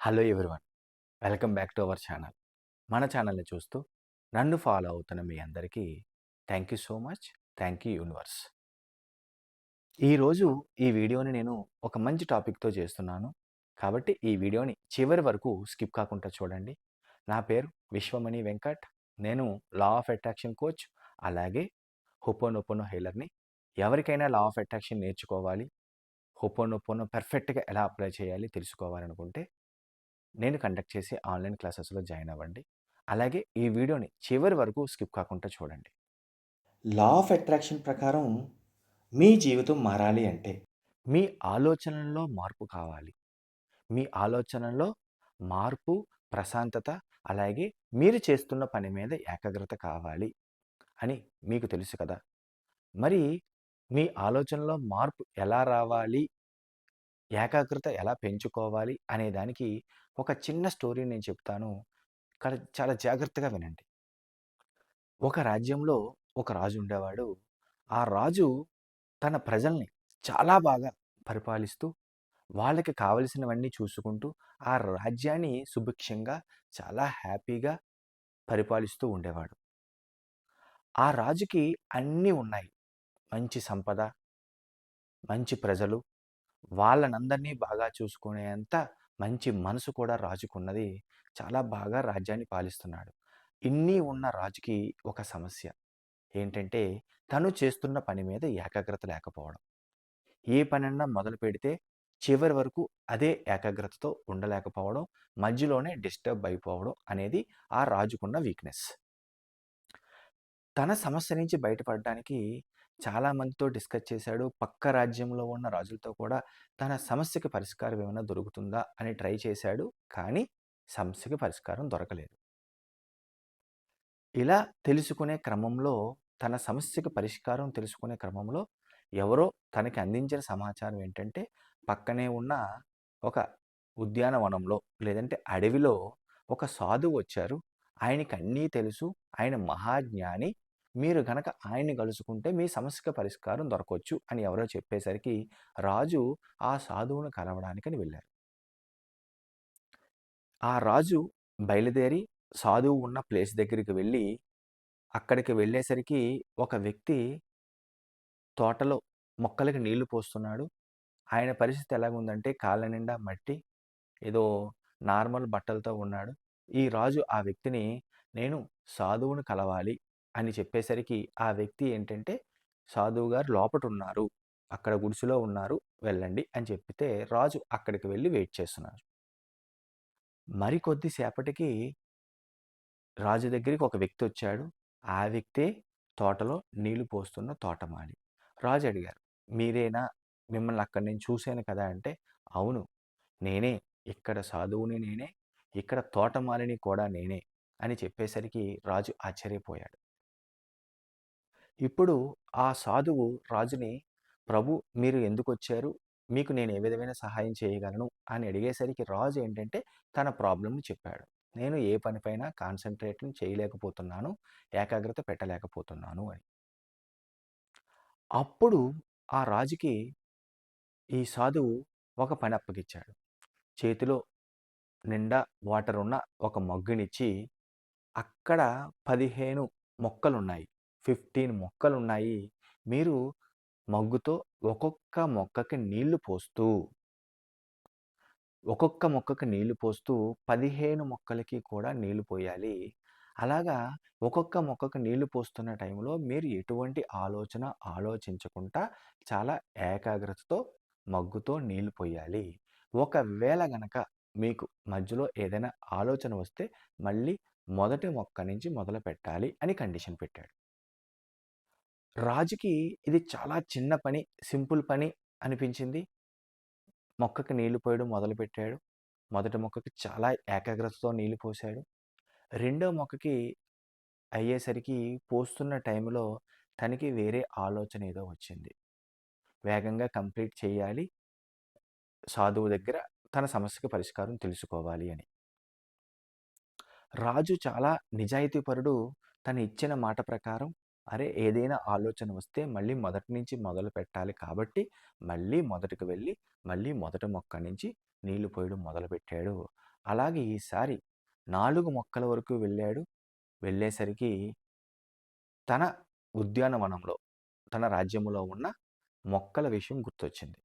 Hello everyone. Welcome back to our channel. మన ఛానల్ని చూస్తూ నన్ను ఫాలో అవుతున్న మీ అందరికీ thank you so much. Thank you universe. ఈరోజు ఈ వీడియోని నేను ఒక మంచి టాపిక్తో చేస్తున్నాను. కాబట్టి ఈ వీడియోని చివరి వరకు స్కిప్ కాకుండా చూడండి. నా పేరు విశ్వమణి వెంకట్. నేను లా ఆఫ్ అట్రాక్షన్ కోచ్. అలాగే హుపోనొపోనో హెయిలర్ని ఎవరికైనా లా ఆఫ్ అట్రాక్షన్ నేర్చుకోవాలి. హుపోనొపోనో పర్ఫెక్ట్గా ఎలా అప్లై చేయాలి తెలుసుకోవాలనుకుంటే నేను కండక్ట్ చేసే ఆన్లైన్ క్లాసెస్లో జాయిన్ అవ్వండి. అలాగే ఈ వీడియోని చివరి వరకు స్కిప్ కాకుండా చూడండి. లా ఆఫ్ అట్రాక్షన్ ప్రకారం మీ జీవితం మారాలి అంటే మీ ఆలోచనల్లో మార్పు కావాలి. మీ ఆలోచనల్లో మార్పు ప్రశాంతత అలాగే మీరు చేస్తున్న పని మీద ఏకాగ్రత కావాలి అని మీకు తెలుసు కదా! మరి మీ ఆలోచనలో మార్పు ఎలా రావాలి? ఏకాగ్రత ఎలా పెంచుకోవాలి అనే దానికి ఒక చిన్న స్టోరీ నేను చెప్తాను. ఇక్కడ చాలా జాగ్రత్తగా వినండి. ఒక రాజ్యంలో ఒక రాజు ఉండేవాడు. ఆ రాజు తన ప్రజల్ని చాలా బాగా పరిపాలిస్తూ వాళ్ళకి కావలసినవన్నీ చూసుకుంటూ ఆ రాజ్యాన్ని సుభిక్షంగా చాలా హ్యాపీగా పరిపాలిస్తూ ఉండేవాడు. ఆ రాజుకి అన్నీ ఉన్నాయి. మంచి సంపద మంచి ప్రజలు వాళ్ళనందరినీ బాగా చూసుకునేంత మంచి మనసు కూడా రాజుకున్నది చాలా బాగా రాజ్యాన్ని పాలిస్తున్నాడు. ఇన్ని ఉన్న రాజుకి ఒక సమస్య ఏంటంటే తను చేస్తున్న పని మీద ఏకాగ్రత లేకపోవడం. ఏ పనన్నా మొదలు పెడితే చివరి వరకు అదే ఏకాగ్రతతో ఉండలేకపోవడం మధ్యలోనే డిస్టర్బ్ అయిపోవడం అనేది ఆ రాజుకున్న వీక్నెస్. తన సమస్య నుంచి బయటపడడానికి చాలా మందితో డిస్కస్ చేశాడు. పక్క రాజ్యంలో ఉన్న రాజులతో కూడా తన సమస్యకి పరిష్కారం ఏమైనా దొరుకుతుందా అని ట్రై చేశాడు. కానీ సమస్యకి పరిష్కారం దొరకలేదు. ఇలా తెలుసుకునే క్రమంలో తన సమస్యకి పరిష్కారం తెలుసుకునే క్రమంలో ఎవరో తనకి అందించిన సమాచారం ఏంటంటే పక్కనే ఉన్న ఒక ఉద్యానవనంలో లేదంటే అడవిలో ఒక సాధువు వచ్చారు. ఆయనకి అన్నీ తెలుసు. ఆయన మహాజ్ఞాని. మీరు గనక ఆయన్ని కలుసుకుంటే మీ సమస్యకు పరిష్కారం దొరకవచ్చు అని ఎవరో చెప్పేసరికి రాజు ఆ సాధువును కలవడానికని వెళ్ళారు. ఆ రాజు బయలుదేరి సాధువు ఉన్న ప్లేస్ దగ్గరికి వెళ్ళి అక్కడికి వెళ్ళేసరికి ఒక వ్యక్తి తోటలో మొక్కలకి నీళ్ళు పోస్తున్నాడు. ఆయన పరిస్థితి ఎలాగుందంటే కాళ్ళ నిండా మట్టి ఏదో నార్మల్ బట్టలతో ఉన్నాడు. ఈ రాజు ఆ వ్యక్తిని నేను సాధువును కలవాలి. అని చెప్పేసరికి ఆ వ్యక్తి ఏంటంటే సాధువు గారు లోపట ఉన్నారు అక్కడ గుడిసెలో ఉన్నారు. వెళ్ళండి అని చెప్పితే రాజు అక్కడికి వెళ్ళి వెయిట్ చేస్తున్నారు. మరికొద్దిసేపటికి రాజు దగ్గరికి ఒక వ్యక్తి వచ్చాడు. ఆ వ్యక్తే తోటలో నీళ్ళు పోస్తున్న తోటమాలి. రాజు అడిగారు మీరేనా? మిమ్మల్ని అక్కడ నేను చూశాను కదా అంటే అవును. నేనే. ఇక్కడ సాధువుని నేనే. ఇక్కడ తోటమాలిని కూడా నేనే అని చెప్పేసరికి రాజు ఆశ్చర్యపోయాడు. ఇప్పుడు ఆ సాధువు రాజుని ప్రభు మీరు ఎందుకు వచ్చారు మీకు నేను ఏ విధమైన సహాయం చేయగలను? అని అడిగేసరికి రాజు ఏంటంటే తన ప్రాబ్లమ్‌ని చెప్పాడు. నేను ఏ పనిపైన కాన్సన్ట్రేట్ చేయలేకపోతున్నాను ఏకాగ్రత పెట్టలేకపోతున్నాను అని. అప్పుడు ఆ రాజుకి ఈ సాధువు ఒక పని అప్పగిచ్చాడు చేతిలో నిండా వాటర్ ఉన్న ఒక మగ్గునిచ్చి అక్కడ పదిహేను మొక్కలున్నాయి. ఫిఫ్టీన్ మొక్కలు ఉన్నాయి మీరు మగ్గుతో ఒక్కొక్క మొక్కకి నీళ్ళు పోస్తూ ఒక్కొక్క మొక్కకి నీళ్ళు పోస్తూ పదిహేను మొక్కలకి కూడా నీళ్ళు పోయాలి. అలాగా ఒక్కొక్క మొక్కకు నీళ్ళు పోస్తున్న టైంలో మీరు ఎటువంటి ఆలోచన ఆలోచించకుండా చాలా ఏకాగ్రతతో మగ్గుతో నీళ్ళు పోయాలి. ఒకవేళ గనక మీకు మధ్యలో ఏదైనా ఆలోచన వస్తే మళ్ళీ మొదటి మొక్క నుంచి మొదలు పెట్టాలి అని కండిషన్ పెట్టాడు. రాజుకి ఇది చాలా చిన్న పని సింపుల్ పని అనిపించింది. మొక్కకి నీళ్ళు పోయడం మొదలుపెట్టాడు. మొదటి మొక్కకి చాలా ఏకాగ్రతతో నీళ్ళు పోసాడు. రెండో మొక్కకి అయ్యేసరికి పోస్తున్న టైంలో తనకి వేరే ఆలోచన ఏదో వచ్చింది. వేగంగా కంప్లీట్ చేయాలి. సాధువు దగ్గర తన సమస్యకి పరిష్కారం తెలుసుకోవాలి అని. రాజు చాలా నిజాయితీపరుడు. తను ఇచ్చిన మాట ప్రకారం అరే! ఏదైనా ఆలోచన వస్తే మళ్ళీ మొదటి నుంచి మొదలు పెట్టాలి కాబట్టి మళ్ళీ మొదటికి వెళ్ళి మళ్ళీ మొదటి మొక్క నుంచి నీళ్ళు పోయడం మొదలుపెట్టాడు అలాగే ఈసారి నాలుగు మొక్కల వరకు వెళ్ళాడు. వెళ్ళేసరికి తన ఉద్యానవనంలో తన రాజ్యములో ఉన్న మొక్కల విషయం గుర్తొచ్చింది.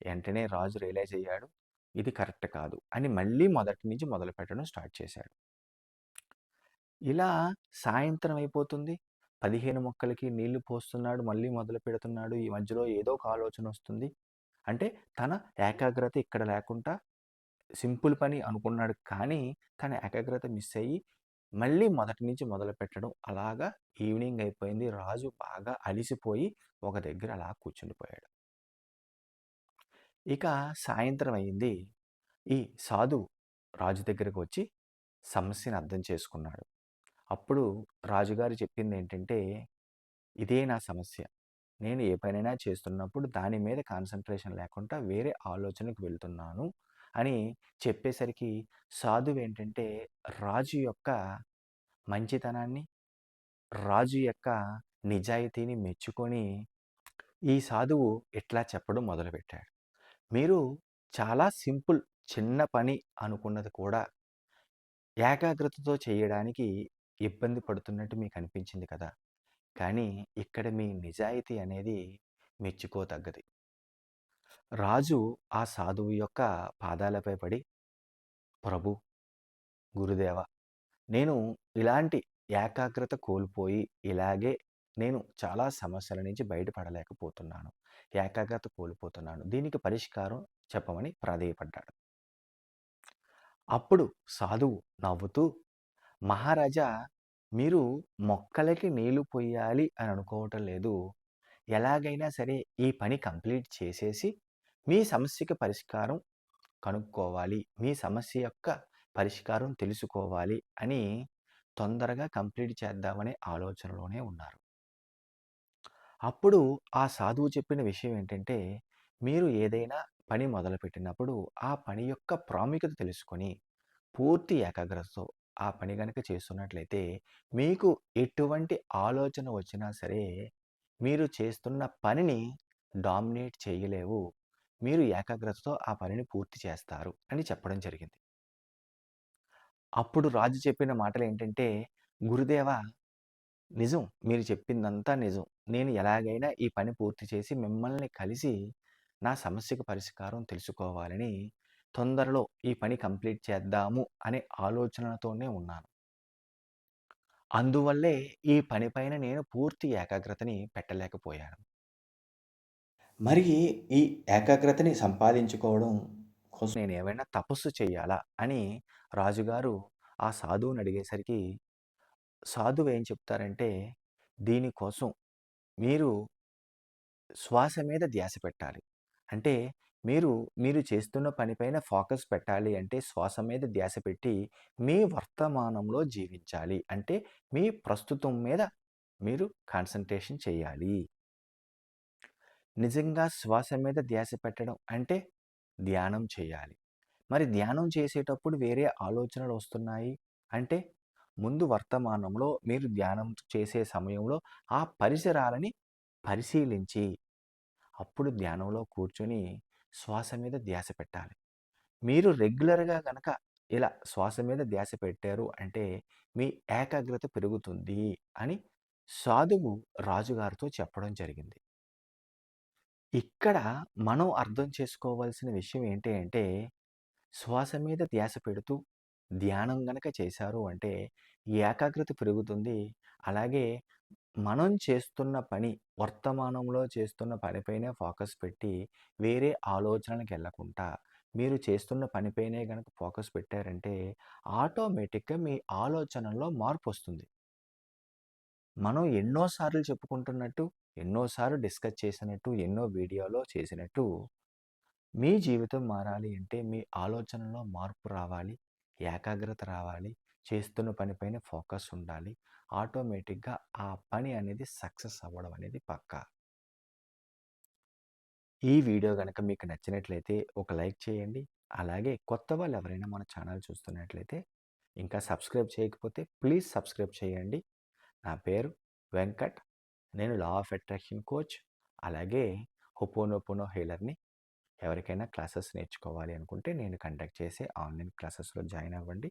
వెంటనే రాజు రియలైజ్ అయ్యాడు. ఇది కరెక్ట్ కాదు అని మళ్ళీ మొదటి నుంచి మొదలు పెట్టడం స్టార్ట్ చేశాడు. ఇలా సాయంత్రం అయిపోతుంది. పదిహేను మొక్కలకి నీళ్ళు పోస్తున్నాడు మళ్ళీ మొదలు పెడుతున్నాడు. ఈ మధ్యలో ఏదో ఒక ఆలోచన వస్తుంది. అంటే తన ఏకాగ్రత ఇక్కడ లేకుండా సింపుల్ పని అనుకున్నాడు కానీ తన ఏకాగ్రత మిస్ అయ్యి మళ్ళీ మొదటి నుంచి మొదలు పెట్టడం అలాగా ఈవినింగ్ అయిపోయింది. రాజు బాగా అలిసిపోయి ఒక దగ్గర అలా కూర్చుండిపోయాడు. ఇక సాయంత్రం అయింది. ఈ సాధు రాజు దగ్గరకు వచ్చి సమస్యను అర్థం చేసుకున్నాడు. అప్పుడు రాజుగారు చెప్పింది ఏంటంటే ఇదే నా సమస్య. నేను ఏ పనైనా చేస్తున్నప్పుడు దాని మీద కాన్సన్ట్రేషన్ లేకుండా వేరే ఆలోచనకు వెళ్తున్నాను అని చెప్పేసరికి సాధువు ఏంటంటే రాజు యొక్క మంచితనాన్ని రాజు యొక్క నిజాయితీని మెచ్చుకొని ఈ సాధువు ఇట్లా చెప్పడం మొదలుపెట్టాడు. మీరు చాలా సింపుల్ చిన్న పని అనుకున్నది కూడా ఏకాగ్రతతో చేయడానికి ఇబ్బంది పడుతున్నట్టు మీకు అనిపించింది కదా! కానీ ఇక్కడ మీ నిజాయితీ అనేది మెచ్చుకోతగ్గది. రాజు ఆ సాధువు యొక్క పాదాలపై పడి ప్రభు గురుదేవ నేను ఇలాంటి ఏకాగ్రత కోల్పోయి ఇలాగే నేను చాలా సమస్యల నుంచి బయటపడలేకపోతున్నాను. ఏకాగ్రత కోల్పోతున్నాను. దీనికి పరిష్కారం చెప్పమని ప్రాధేయపడ్డాడు. అప్పుడు సాధువు నవ్వుతూ మహారాజా మీరు మొక్కలకి నీళ్ళు పొయ్యాలి అని అనుకోవటం లేదు. ఎలాగైనా సరే ఈ పని కంప్లీట్ చేసేసి మీ సమస్యకి పరిష్కారం కనుక్కోవాలి. మీ సమస్య యొక్క పరిష్కారం తెలుసుకోవాలి అని తొందరగా కంప్లీట్ చేద్దామనే ఆలోచనలోనే ఉన్నారు. అప్పుడు ఆ సాధువు చెప్పిన విషయం ఏంటంటే మీరు ఏదైనా పని మొదలుపెట్టినప్పుడు ఆ పని యొక్క ప్రాముఖ్యత తెలుసుకొని పూర్తి ఏకాగ్రతతో ఆ పని కనుక చేస్తున్నట్లయితే మీకు ఎటువంటి ఆలోచన వచ్చినా సరే మీరు చేస్తున్న పనిని డామినేట్ చేయలేవు. మీరు ఏకాగ్రతతో ఆ పనిని పూర్తి చేస్తారు అని చెప్పడం జరిగింది. అప్పుడు రాజు చెప్పిన మాటలు ఏంటంటే గురుదేవ నిజం. మీరు చెప్పిందంతా నిజం. నేను ఎలాగైనా ఈ పని పూర్తి చేసి మిమ్మల్ని కలిసి నా సమస్యకు పరిష్కారం తెలుసుకోవాలని తొందరలో ఈ పని కంప్లీట్ చేద్దాము అనే ఆలోచనతోనే ఉన్నాను. అందువల్లే ఈ పనిపైన నేను పూర్తి ఏకాగ్రతని పెట్టలేకపోయాను. మరి ఈ ఏకాగ్రతని సంపాదించుకోవడం కోసం నేను ఏమైనా తపస్సు చేయాలా అని రాజుగారు ఆ సాధువుని అడిగేసరికి సాధువు ఏం చెప్తారంటే దీనికోసం మీరు శ్వాస మీద ధ్యాస పెట్టాలి. అంటే మీరు మీరు చేస్తున్న పనిపైన ఫోకస్ పెట్టాలి అంటే శ్వాస మీద ధ్యాస పెట్టి మీ వర్తమానంలో జీవించాలి. అంటే మీ ప్రస్తుతం మీద మీరు కాన్సన్ట్రేషన్ చేయాలి. నిజంగా శ్వాస మీద ధ్యాస పెట్టడం అంటే ధ్యానం చేయాలి. మరి ధ్యానం చేసేటప్పుడు వేరే ఆలోచనలు వస్తున్నాయి? అంటే ముందు వర్తమానంలో మీరు ధ్యానం చేసే సమయంలో ఆ పరిసరాలని పరిశీలించి అప్పుడు ధ్యానంలో కూర్చొని శ్వాస మీద ధ్యాస పెట్టాలి. మీరు రెగ్యులర్గా కనుక ఇలా శ్వాస మీద ధ్యాస పెట్టారు అంటే మీ ఏకాగ్రత పెరుగుతుంది అని సాధువు రాజుగారితో చెప్పడం జరిగింది. ఇక్కడ మనం అర్థం చేసుకోవాల్సిన విషయం ఏంటి అంటే శ్వాస మీద ధ్యాస పెడుతూ ధ్యానం గనక చేశారు అంటే ఏకాగ్రత పెరుగుతుంది. అలాగే మనం చేస్తున్న పని వర్తమానంలో చేస్తున్న పనిపైనే ఫోకస్ పెట్టి వేరే ఆలోచనలకు వెళ్ళకుండా మీరు చేస్తున్న పనిపైనే కనుక ఫోకస్ పెట్టారంటే ఆటోమేటిక్గా మీ ఆలోచనలో మార్పు వస్తుంది. మనం ఎన్నోసార్లు చెప్పుకుంటున్నట్టు ఎన్నోసార్లు డిస్కస్ చేసినట్టు ఎన్నో వీడియోలో చేసినట్టు మీ జీవితం మారాలి అంటే మీ ఆలోచనలో మార్పు రావాలి ఏకాగ్రత రావాలి చేస్తున్న పనిపైన ఫోకస్ ఉండాలి. ఆటోమేటిక్గా ఆ పని అనేది సక్సెస్ అవ్వడం అనేది పక్కా. ఈ వీడియో కనుక మీకు నచ్చినట్లయితే ఒక లైక్ చేయండి. అలాగే కొత్త వాళ్ళు ఎవరైనా మన ఛానల్ చూస్తున్నట్లయితే ఇంకా సబ్స్క్రైబ్ చేయకపోతే ప్లీజ్ సబ్స్క్రైబ్ చేయండి. నా పేరు వెంకట్. నేను లా ఆఫ్ అట్రాక్షన్ కోచ్. అలాగే హొపోనోపోనో హీలర్ని ఎవరికైనా క్లాసెస్ నేర్చుకోవాలి అనుకుంటే నేను కండక్ట్ చేసే ఆన్లైన్ క్లాసెస్లో జాయిన్ అవ్వండి.